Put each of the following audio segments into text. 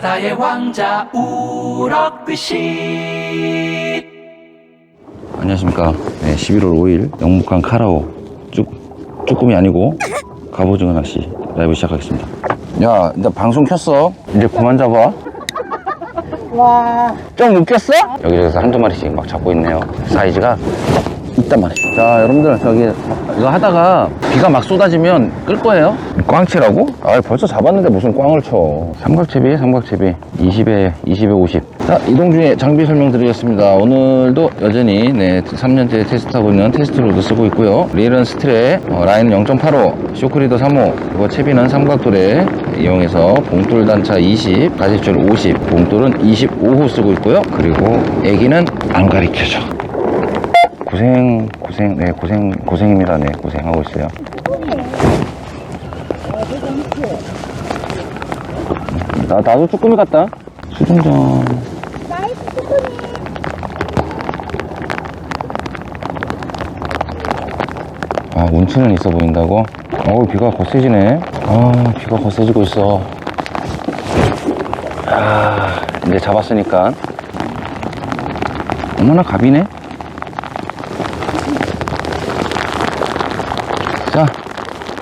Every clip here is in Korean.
바다의 왕자 우럭빛이 안녕하십니까. 네, 11월 5일 영목강 카라오 쭈, 쭈꾸미 아니고 갑오징어 낚시 라이브 시작하겠습니다. 야, 나 방송 켰어. 이제 그만 잡아. 와, 좀 웃겼어? 여기저기서 한두 마리씩 막 잡고 있네요. 사이즈가 있단 말이에요. 자, 여러분들 저기 이거 하다가 비가 막 쏟아지면 끌 거예요. 꽝치라고? 아, 벌써 잡았는데 무슨 꽝을 쳐. 삼각채비, 삼각채비. 20에 20에 50. 자, 이동 중에 장비 설명드리겠습니다. 오늘도 여전히 네, 3년째 테스트하고 있는 테스트 로드 쓰고 있고요. 릴은 스트레, 어, 라인은 0.85, 쇼크리더 3호, 그리고 채비는 삼각돌에 이용해서 봉돌 단차 20, 가지줄 50, 봉돌은 25호 쓰고 있고요. 그리고 애기는 안 가리켜줘. 고생, 고생, 네, 고생, 고생입니다. 네, 고생하고 있어요. 나, 나도 쭈꾸미 같다. 수중전. 아, 운치는 있어 보인다고? 어우, 비가 거세지네. 아, 비가 거세지고 있어. 아, 이제 잡았으니까. 어머나, 갑이네? 자,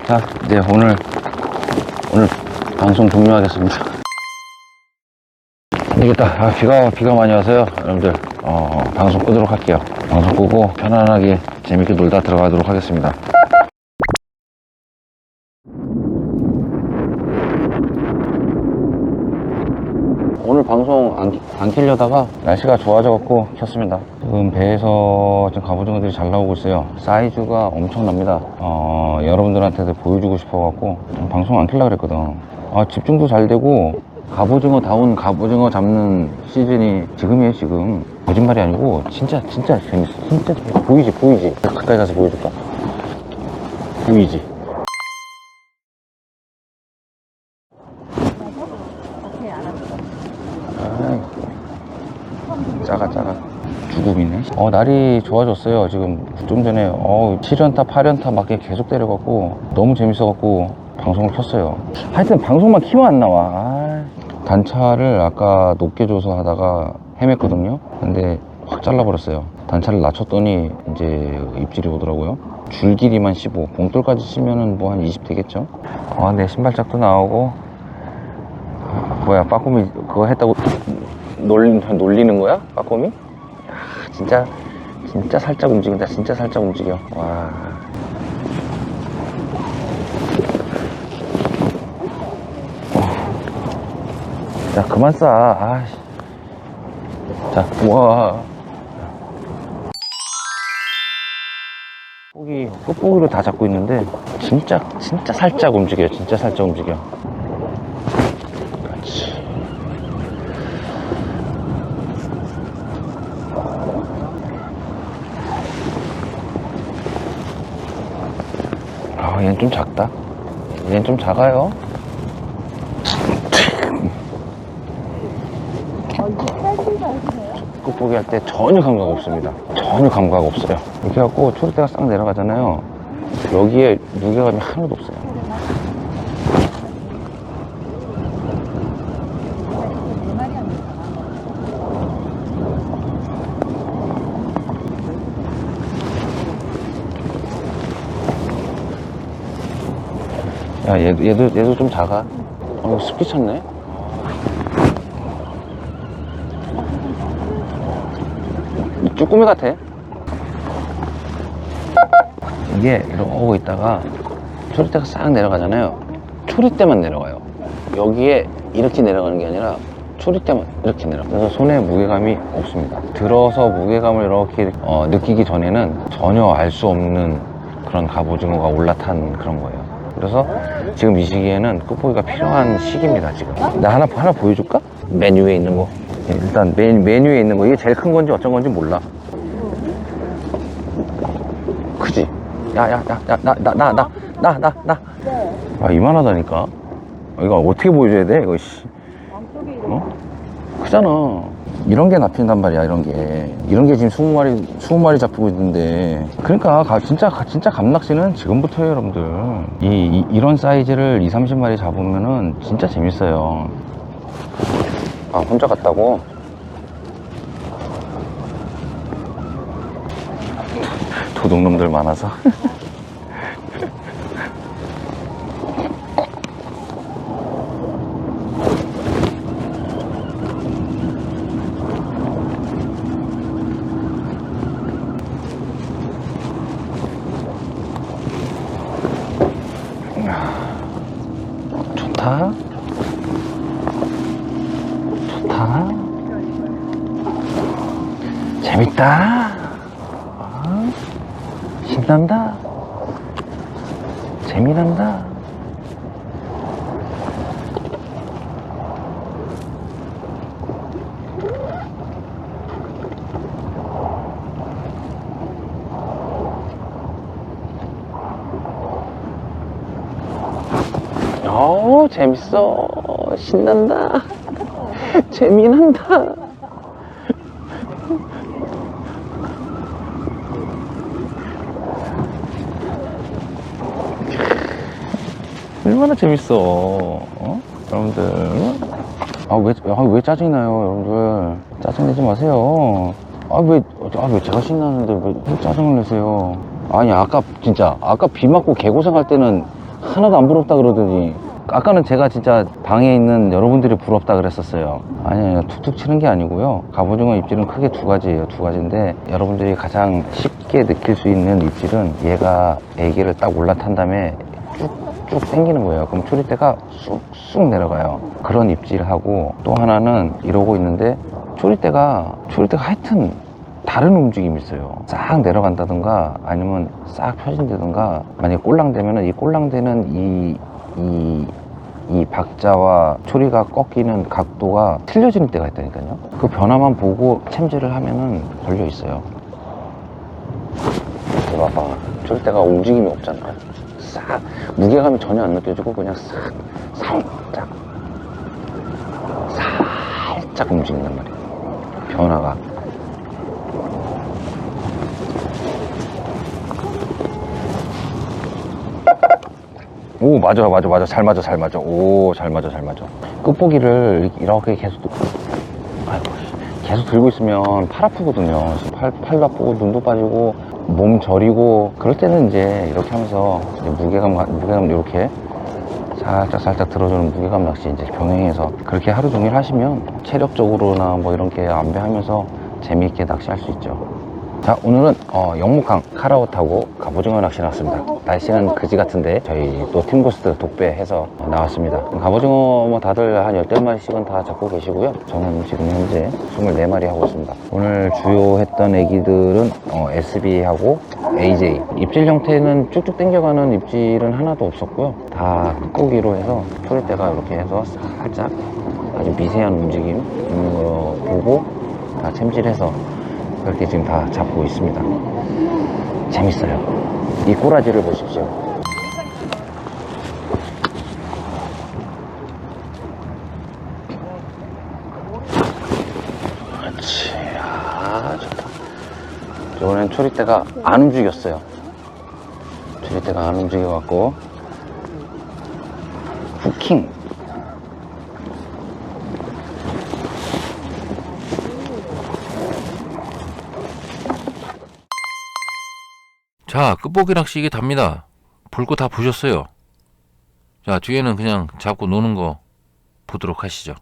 자, 이제 오늘, 오늘 방송 종료하겠습니다. 안 되겠다. 아, 비가, 비가 많이 와서요. 여러분들, 어, 방송 끄도록 할게요. 방송 끄고 편안하게 재밌게 놀다 들어가도록 하겠습니다. 방송 안, 안 키려다가 날씨가 좋아져갖고 켰습니다. 지금 배에서 지금 갑오징어들이 잘 나오고 있어요. 사이즈가 엄청납니다. 어, 여러분들한테도 보여주고 싶어갖고 방송 안 킬라 그랬거든. 아, 집중도 잘 되고 갑오징어 다운 갑오징어 잡는 시즌이 지금이에요, 지금. 거짓말이 아니고 진짜 진짜 재밌어. 진짜. 보이지, 보이지. 가까이 가서 보여줄까? 보이지. 작아 작아. 죽음이네. 어 날이 좋아졌어요 지금. 좀 전에 어 7연타 8연타 막 계속 때려갖고 너무 재밌어갖고 방송을 켰어요. 하여튼 방송만 키면 안 나와. 아, 단차를 아까 높게 줘서 하다가 헤맸거든요. 근데 확 잘라버렸어요. 단차를 낮췄더니 이제 입질이 오더라고요. 줄 길이만 15 봉돌까지 치면은 뭐 한 20 되겠죠? 아내 신발짝도 나오고. 뭐야 빠꾸미 그거 했다고 놀리, 놀리는 거야? 야, 진짜 진짜 살짝 움직인다. 진짜 살짝 움직여. 와. 어. 자 그만 싸. 아씨. 자 우와. 고기 끝보기로 다 잡고 있는데 진짜 진짜 살짝 움직여요 진짜 살짝 움직여 아, 얘는 좀 작다. 얘는 좀 작아요. 끝보기 할때 전혀 감각 없습니다. 전혀 감각 없어요. 이렇게 해갖고 초리대가 싹 내려가잖아요. 여기에 무게감이 하나도 없어요. 야, 얘도, 얘도, 얘도 좀 작아. 어, 습기 찼네? 이 쭈꾸미 같아. 이게 이러고 있다가 초리대가 싹 내려가잖아요. 초리대만 내려가요. 여기에 이렇게 내려가는 게 아니라 초리대만 이렇게 내려가. 그래서 손에 무게감이 없습니다. 들어서 무게감을 이렇게 어, 느끼기 전에는 전혀 알 수 없는 그런 갑오징어가 올라탄 그런 거예요. 그래서 지금 이 시기에는 끝보기가 필요한 시기입니다, 지금. 나 하나, 하나 보여줄까? 메뉴에 있는 거. 예, 일단 메, 메뉴에 있는 거. 이게 제일 큰 건지 어쩐 건지 몰라. 크지? 야, 야, 야, 야, 나, 나, 나, 나, 나, 나, 나. 아, 이만하다니까? 이거 어떻게 보여줘야 돼? 이거, 씨. 어? 크잖아. 이런 게 납힌단 말이야, 이런 게. 이런 게 지금 20마리, 20마리 잡히고 있는데. 그러니까, 가- 진짜, 가- 진짜 감낚시는 지금부터예요, 여러분들. 이, 이, 런 사이즈를 2, 30마리 잡으면은 진짜 재밌어요. 아, 혼자 갔다고? 도둑놈들 많아서. 좋다. 좋다. 재밌다. 어? 신난다. 재미난다. 어, 재밌어. 신난다. 재미난다. 얼마나 재밌어. 어? 여러분들. 아, 왜, 아, 왜 짜증이 나요, 여러분들. 짜증내지 마세요. 아, 왜, 아, 왜 제가 신나는데 왜, 왜 짜증을 내세요? 아니, 아까, 진짜, 아까 비 맞고 개고생할 때는 하나도 안 부럽다 그러더니, 아까는 제가 진짜 방에 있는 여러분들이 부럽다 그랬었어요. 아니에요. 툭툭 치는 게 아니고요. 갑오징어 입질은 크게 두 가지예요. 두 가지인데, 여러분들이 가장 쉽게 느낄 수 있는 입질은 얘가 애기를 딱 올라탄 다음에 쭉 당기는 거예요. 그럼 초리대가 쑥쑥 내려가요. 그런 입질하고 또 하나는 이러고 있는데 초리대가 초리대가 하여튼 다른 움직임이 있어요. 싹 내려간다든가 아니면 싹 펴진다든가 만약에 꼴랑대면은 이 꼴랑대는 이, 이, 이 박자와 초리가 꺾이는 각도가 틀려지는 때가 있다니까요. 그 변화만 보고 챔질을 하면은 걸려 있어요. 봐봐. 초리대가 움직임이 없잖아. 싹 무게감이 전혀 안 느껴지고 그냥 싹 살짝 살짝 움직인단 말이야 변화가. 오 맞아 맞아 맞아. 잘 맞아 잘 맞아. 오 잘 맞아 잘 맞아. 끝보기를 이렇게 계속 아이고 계속 들고 있으면 팔 아프거든요. 팔, 팔도 아프고 눈도 빠지고 몸 저리고 그럴 때는 이제 이렇게 하면서 이제 무게감 무게감 이렇게 살짝 살짝 들어주는 무게감 낚시 이제 병행해서 그렇게 하루 종일 하시면 체력적으로나 뭐 이런 게 안배하면서 재미있게 낚시할 수 있죠. 자 오늘은 어, 영목항 카라오 타고 갑오징어 낚시 나왔습니다. 날씨는 그지 같은데 저희 또 팀고스트 독배해서 나왔습니다. 갑오징어 뭐 다들 한 열댓 마리씩은 다 잡고 계시고요. 저는 지금 현재 24마리 하고 있습니다. 오늘 주요 했던 애기들은 어, SB하고 AJ 입질 형태는 쭉쭉 당겨가는 입질은 하나도 없었고요. 다 끝고기로 해서 초리대가 이렇게 해서 살짝 아주 미세한 움직임 있는 거 보고 다 챔질해서 그렇게 지금 다 잡고 있습니다. 재밌어요. 이 꼬라지를 보십시오. 그렇지. 아, 좋다. 이번엔 초리대가 안 움직였어요. 초리대가 안 움직여갖고, 후킹. 자, 끝보기 낚시 이게 답니다. 볼거 다 보셨어요. 자, 뒤에는 그냥 잡고 노는 거 보도록 하시죠.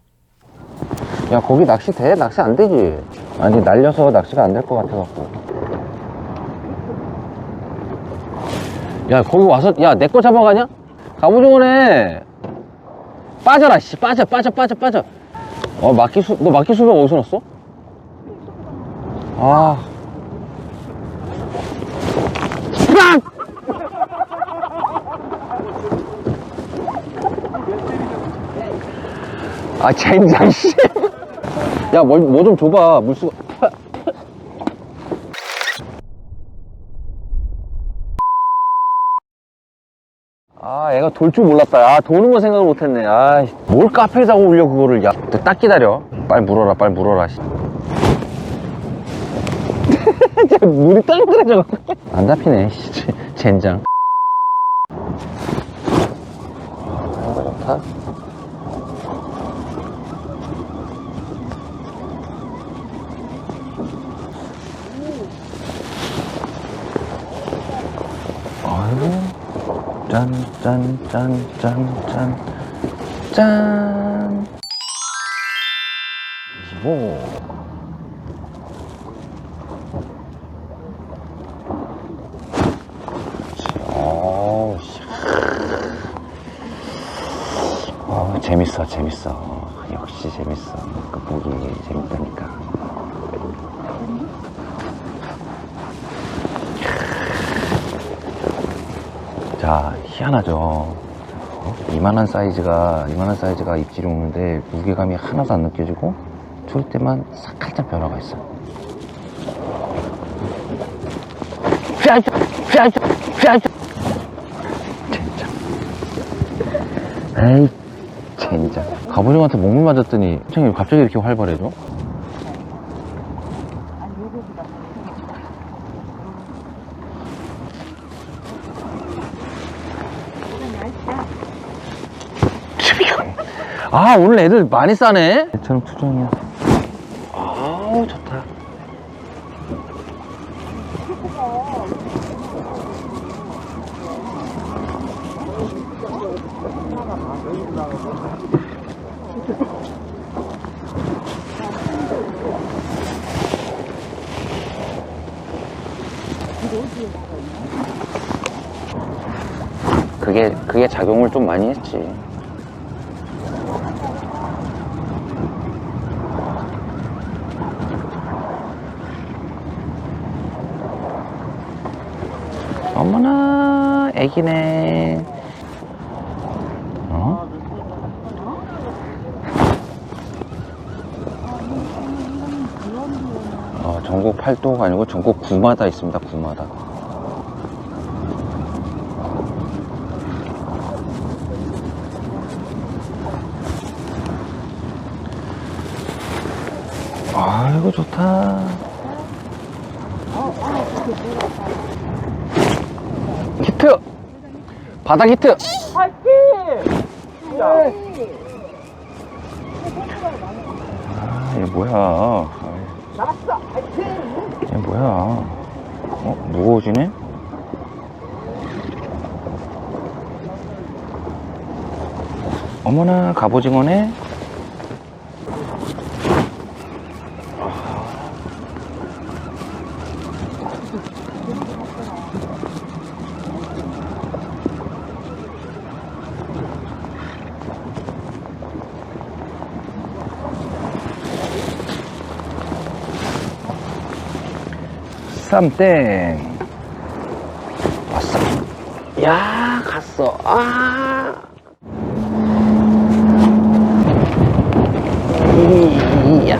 야, 거기 낚시 돼? 낚시 안 되지? 아니, 날려서 낚시가 안 될 것 같아갖고. 야, 거기 와서, 야, 내 거 잡아가냐? 갑오징어네. 빠져라, 씨. 빠져, 빠져, 빠져, 빠져. 어, 막기 수, 너 막기 수병 어디서 났어? 아. 아, 젠장, 씨. 야, 뭐, 뭐 좀 줘봐. 물수가. 아, 얘가 돌 줄 몰랐다. 아, 도는 거 생각을 못했네. 아, 뭘 카페에다가 올려, 그거를. 야, 딱 기다려. 빨리 물어라, 빨리 물어라. 씨. 저 물이 떨그러져. 안 잡히네, 씨. 젠장. 아, 좋다. 아이고 짠짠짠짠짠 짠. 오. 어, 재밌어, 재밌어. 역시 재밌어. 그 보기 재밌다니까. 자, 희한하죠. 어? 이만한 사이즈가, 이만한 사이즈가 입질이 오는데 무게감이 하나도 안 느껴지고 줄 때만 살짝 변화가 있어. 짜짜, 짜짜, 짜짜. 진짜. 에이, 진짜. 가보정한테 목물 맞았더니 갑자기 이렇게 활발해져? 아 오늘 애들 많이 싸네. 애처럼 투정이야. 아우 좋다. 그게 그게 작용을 좀 많이 했지 어머나 애기네. 어? 어, 전국 8도가 아니고 전국 9마다 있습니다 9마다. 아이고 좋다 히트! 바닥 히트! 아, 얘 뭐야. 나왔어! 얘 뭐야. 어? 무거워지네? 어머나, 갑오징어네? 쌈땡 왔어. 야 갔어. 아. 이야.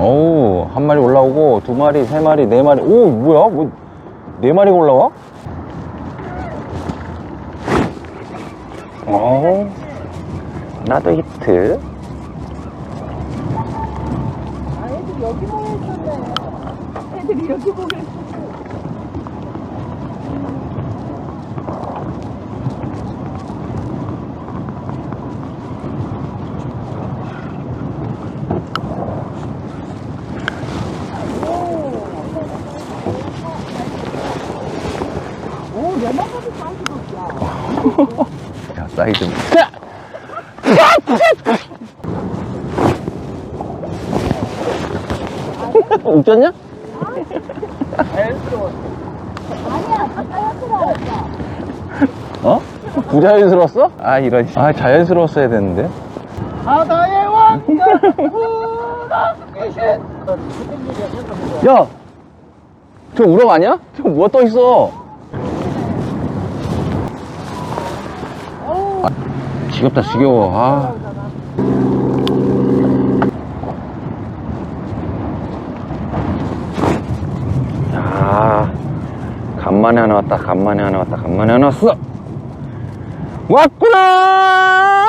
오우 한 마리 올라오고 두 마리 세 마리 네 마리. 오 뭐야? 뭐 네 마리가 올라와? 어 나도 히트 아, 애들 여기 보고 있었네. 애들이 여기 보고. 야 사이즈 웃겼냐? 아니야, 자연스러웠어. 어? 부자연스러웠어? 아 이런 아 자연스러웠어야 되는데 바다의 왕자, 우렁이신. 야! 저 우럭 아니야? 저 뭐가 떠있어 아, 지겹다 지겨워 아. 간만에 하나 왔다 간만에 하나 왔다 간만에 하나 왔어. 왔구나!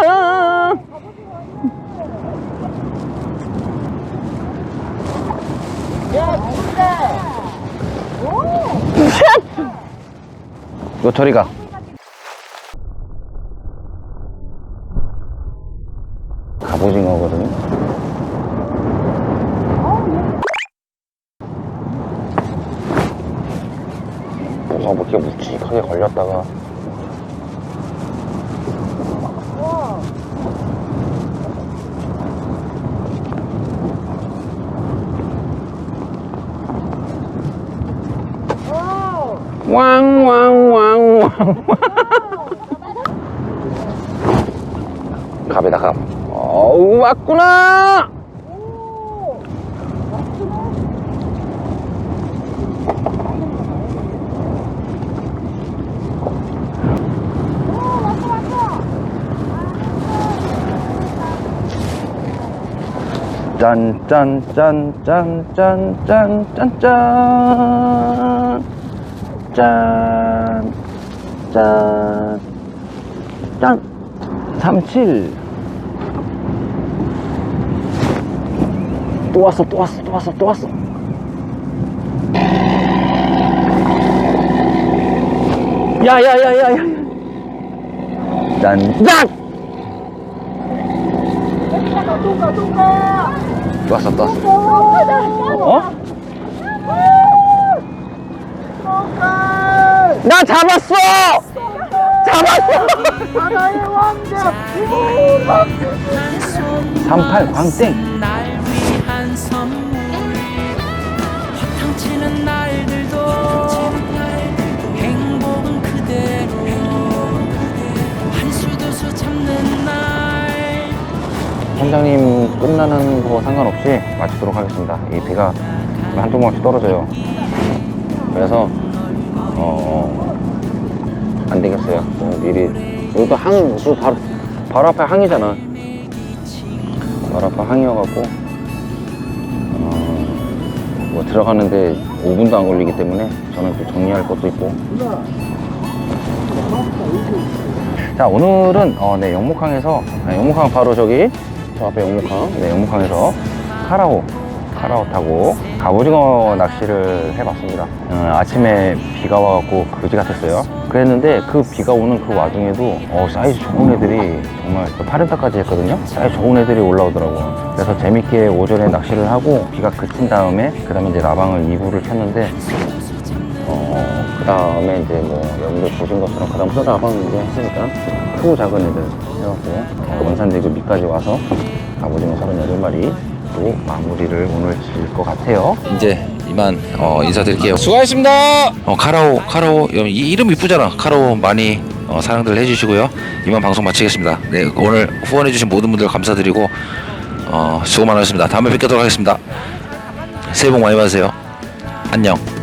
너 저리 가요. 크게 걸렸다가 와. 와. 왕왕왕왕 갑이다 갑 어우 왔구나! 오. 짠짠짠짠짠짠짠짠짠! 삼칠 또 왔어 또 왔어 또 왔어 또 왔어 야야야야야 똥가 똥가. 또 왔어 또 왔어. 어? 나 잡았어! 잡았어! 바다의 왕자. 38 광땡 원장님 끝나는 거 상관없이 마치도록 하겠습니다. 이 비가 한두 번씩 떨어져요. 그래서 어, 안 되겠어요. 어, 미리 여기도 항, 또 바로 바로 앞에 항이잖아. 바로 앞에 항이어갖고 어, 뭐 들어가는데 5분도 안 걸리기 때문에 저는 또 정리할 것도 있고. 자 오늘은 어, 네 영목항에서 네, 영목항 바로 저기 저 앞에 영목항 네 영목항에서 카라오 카라오 타고 갑오징어 낚시를 해봤습니다. 어, 아침에 비가 와갖고 그지 같았어요. 그랬는데 그 비가 오는 그 와중에도 어, 사이즈 좋은 애들이 정말 8연타까지 했거든요. 사이즈 좋은 애들이 올라오더라고요. 그래서 재밌게 오전에 낚시를 하고 비가 그친 다음에 그 다음에 이제 라방을 2부를 켰는데 어, 그 다음에 이제 뭐, 여러분들 보신 것처럼, 그 다음부터 라방 이제 했으니까, 크고 작은 애들 해갖고, 어, 원산대교 밑까지 와서, 갑오징어 38마리 또 마무리를 오늘 지을 것 같아요. 이제 이만 어, 인사드릴게요. 수고하셨습니다. 어, 카라오 카라오 이 이름 이쁘잖아. 카라오 많이 어, 사랑들 해주시고요. 이만 방송 마치겠습니다. 네 오늘 후원해주신 모든 분들 감사드리고 어, 수고 많으셨습니다. 다음에 뵙도록 하겠습니다. 새해 복 많이 받으세요. 안녕.